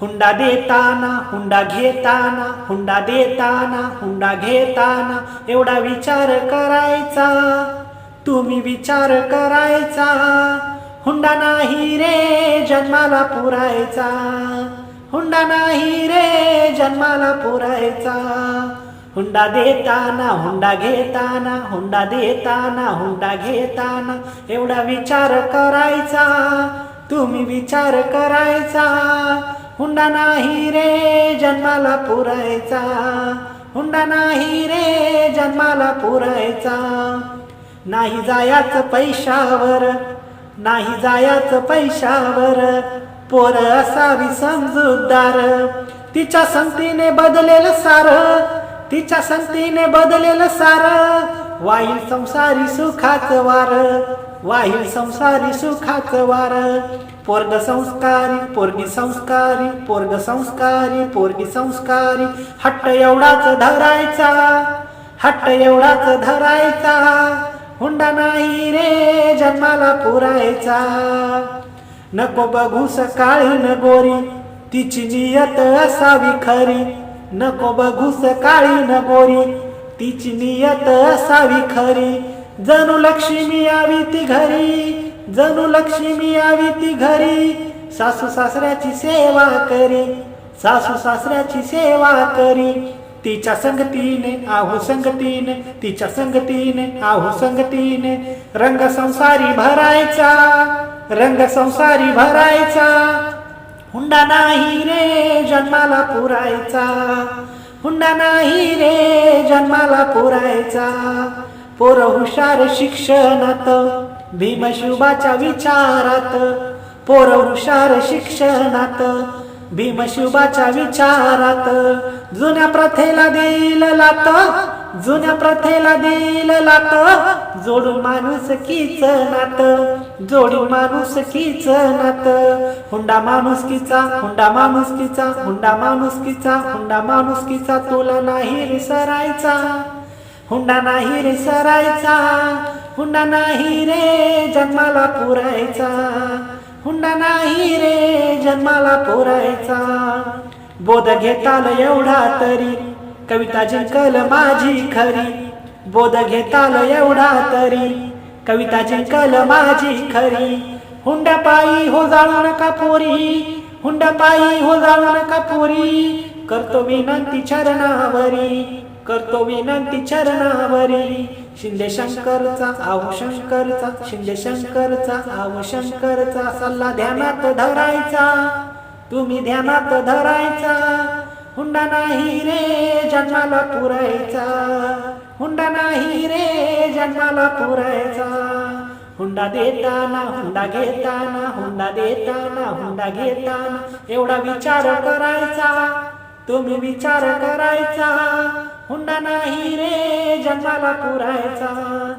हुंडा देताना हुंडा घेताना हुंडा देताना हुंडा घेताना एवढा विचार करायचा. तुम्ही विचार करायचा. हुंडा नाही रे जन्माला पुरायचा. हुंडा नाही रे जन्माला पुरायचा. हुंडा देताना हुंडा घेताना हुंडा देताना हुंडा घेताना एवढा विचार करायचा. तुम्ही विचार करायचा. हुंडा नाही रे जन्माला पुरायचा. हुंडा नाही रे जन्माला पुरायचा. नाही जायाच पैशावर नाही जायाच पैशावर पोर असावी समजूतदार. तिच्या संगतीने बदलेल सार तिच्या संगतीने बदलेल सार. वाईल संसारी सुखाच वार वाही संसारी सुखाच वार. पोरग संस्कारी पोरगी संस्कारी पोरग संस्कारी पोरगी संस्कारी. हट्ट एवढाच धरायचा हट्ट एवढाच धरायचा. हुंडा नाही रे जन्माला पुरायचा. नको बघू सकाळी न गोरी तिची नियत असावी खरी. नको बघू सकाळी न गोरी तिची नियत असावी खरी. जणू लक्ष्मी यावी ती घरी जणू लक्ष्मी यावी ती घरी सासू सासऱ्याची सेवा करी सासू सासऱ्याची सेवा करी. तिच्या संगतीने आहो संगतीने तिच्या संगतीने आहो संगतीने रंग संसारी भरायचा रंग संसारी भरायचा. हुंडा नाही रे जन्माला पुरायचा हुंडा नाही रे जन्माला पुरायचा. पोर हुशार शिक्षणात भीमशिवबाच्या विचारात. पोर हुशार शिक्षणात भीमशिवबाच्या विचारात. जुन्या प्रथेला देईल लात जुन्या प्रथेला देईल लात. जोडू माणूस कीच नात जोडू माणूस कीच नात. हुंडा माणुसकीचा हुंडा माणुसकीचा हुंडा माणुसकीचा हुंडा माणुसकीचा तुला नाही विसरायचा. हुंडा नाही रे सरायचा हुंडा नाही रे जन्माला पुरायचा. हुंडा नाही रे जन्माला पुरायचा. बोध घेताल एवढा तरी कविता जिंकल माझी खरी. बोध घेताल एवढा तरी कविता जिंकल माझी खरी. हुंडा पायी हो जाळू नका पोरी हुंडा पायी हो जाळू नका पोरी. करतो विनंती चरणावरी. करतो विनंती चरणावरी. शिंदे शंकरचा आव शंकरचा शिंदे शंकरचा आव शंकरचा सल्ला ध्यानात धरायचा. तुम्ही ध्यानात धरायचा. हुंडा नाही रे जन्माला पुरायचा. हुंडा नाही रे जन्माला पुरायचा. हुंडा देताना हुंडा घेताना हुंडा देताना हुंडा घेताना एवढा विचार करायचा. तुम्ही विचार करायचा. हुंडा नाही रे जन्माला पुरायचा.